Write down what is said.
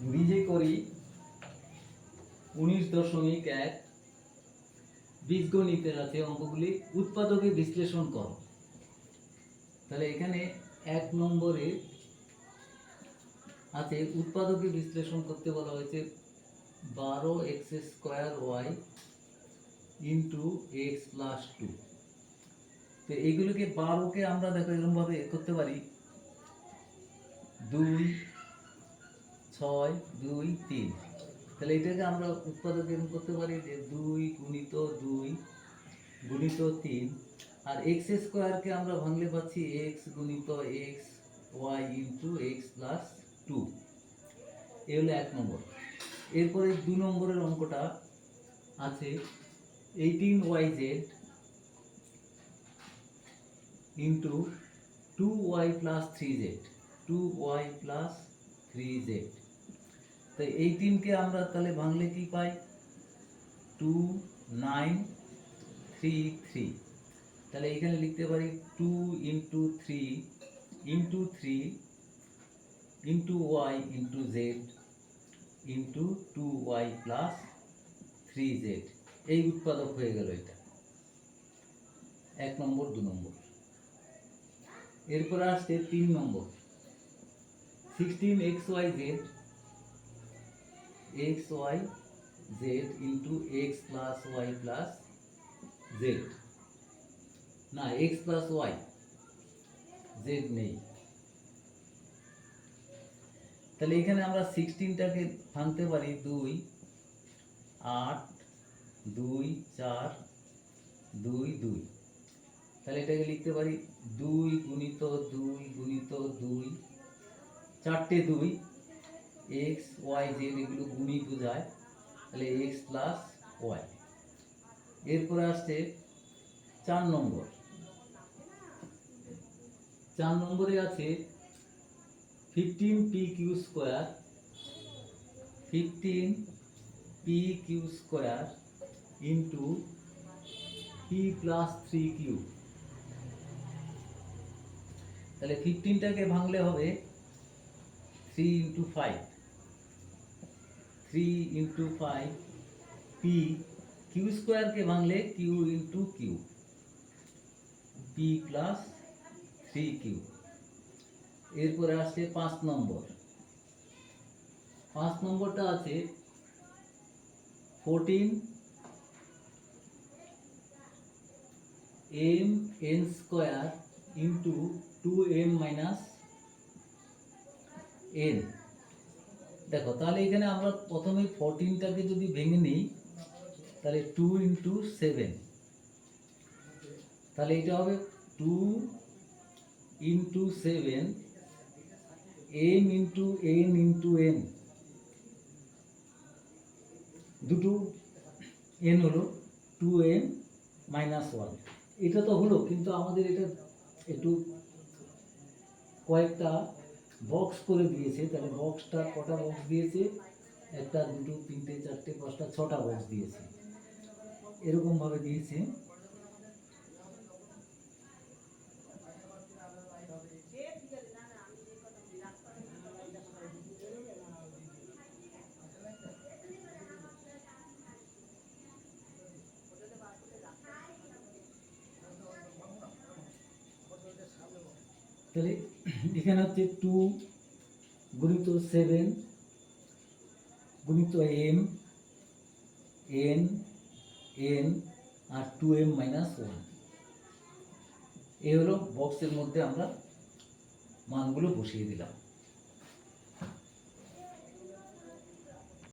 নিজে করি, উনিশ দশমিক এক বীজগণিতের আছে অঙ্কগুলি উৎপাদকে বিশ্লেষণ করো। তাহলে এখানে এক নম্বরে আছে উৎপাদকে বিশ্লেষণ করতে বলা হয়েছে বারো X square Y into X plus two. তো এইগুলোকে বারোকে আমরা দেখো এরকমভাবে করতে পারি। দুই ছয়, দুই, তিন। তাহলে এটাকে আমরা উৎপাদক এরকম করতে পারি যে দুই গুণিত দুই গুণিত তিন। আর এক্স স্কোয়ারকে আমরা ভাঙলে পাচ্ছি এক্স গুণিত X Y into X plus two এ হলো এক নম্বর। এরপরে দু নম্বরের অঙ্কটা আছে eighteen Y Z into two Y plus three Z two Y plus three Z তো এইটিনকে আমরা তাহলে ভাঙলে কি পাই? টু নাইন থ্রি থ্রি তাহলে এখানে লিখতে পারি two into three into three into Y into Z into two Y plus three Z এই উৎপাদক হয়ে গেল এটা। এক নম্বর, দু নম্বর। এরপরে আসছে তিন নম্বর। Sixteen X Y Z X Y Z into X plus Y plus Z না এক্স প্লাস ওয়াই জেড নেই। তাহলে এখানে আমরা সিক্সটিনটাকে ভাঙতে পারি দুই, আট, দুই, চার, দুই দুই। তাহলে এটাকে লিখতে পারি দুই গুণিত দুই গুণিত দুই, চারটে দুই। এক্স ওয়াই জেড এগুলো গুণি বোঝায়। তাহলে এক্স প্লাস ওয়াই এরপরে আসছে চার নম্বর। চার নম্বরে আছে fifteen P Q square fifteen P Q square into P plus three Q তাহলে ফিফটিনটাকে ভাঙলে হবে three into five three into five P Q স্কোয়ারকে ভাঙলে Q into Q P plus three Q এরপরে আসছে পাঁচ নম্বর। পাঁচ নম্বরটা আছে fourteen M N square into two M minus N দেখো, তাহলে এখানে আমরা প্রথমে ফোরটিনটাকে যদি ভেঙে নিই, তাহলে টু ইন্টু সেভেন তাহলে এটা হবে two into seven M into N into N দুটো এন হলো টু এন মাইনাস ওয়ান এটা তো হলো, কিন্তু আমাদের এটা একটু কয়েকটা বক্স করে দিয়েছে, তাহলে বক্সটা কটা বক্স দিয়েছে? একটা, দুটো, তিনটে, চারটে, পাঁচটা, ছটা বক্স দিয়েছে। এরকমভাবে দিয়েছে। তাহলে এখানে হচ্ছে টু গুণিত সেভেন গুণিত এম এন এন আর টু এম মাইনাস ওয়ান এই হলো বক্সের মধ্যে আমরা মানগুলো বসিয়ে দিলাম।